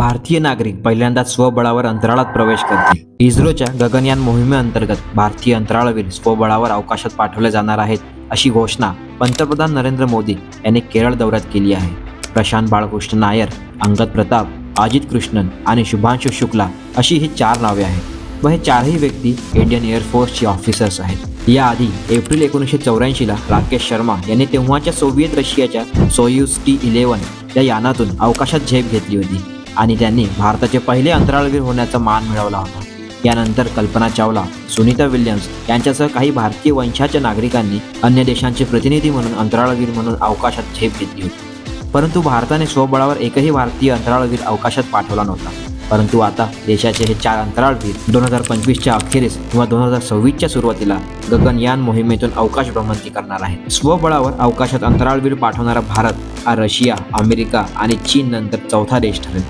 भारतीय नागरिक पहिल्यांदाच स्वबळावर अंतराळात प्रवेश करतील. इस्रोच्या गगनयान मोहिमेअंतर्गत भारतीय अंतराळवीर स्वबळावर अवकाशात पाठवले जाणार आहेत अशी घोषणा पंतप्रधान नरेंद्र मोदी यांनी केरळ दौऱ्यात केली आहे. प्रशांत बाळकृष्ण नायर अंगद प्रताप अजित कृष्णन आणि शुभांशु शुक्ला अशी ही चार नावे आहेत. व हे चारही व्यक्ती इंडियन एअरफोर्सचे ऑफिसर्स आहेत. याआधी एप्रिल एकोणीसशे चौऱ्याऐंशीला राकेश शर्मा यांनी तेव्हाच्या सोव्हिएत रशियाच्या सोयूस टी इलेव्हन या यानातून अवकाशात झेप घेतली होती. आणि त्यांनी भारताचे पहिले अंतराळवीर होण्याचा मान मिळवला होता. यानंतर कल्पना चावला सुनीता विल्यम्स यांच्यासह काही भारतीय वंशाच्या नागरिकांनी अन्य देशांचे प्रतिनिधी म्हणून अंतराळवीर म्हणून अवकाशात झेप घेतली होती. परंतु भारताने स्वबळावर एकही भारतीय अंतराळवीर अवकाशात पाठवला नव्हता. परंतु आता देशाचे हे चार अंतराळवीर दोन हजार पंचवीसच्या अखेरीस किंवा दोन हजार सव्वीसच्या सुरुवातीला गगनयान मोहिमेतून अवकाश भ्रमंती करणार आहे स्वबळावर अवकाशात अंतराळवीर पाठवणारा भारत हा रशिया अमेरिका आणि चीन नंतर चौथा देश ठरेल.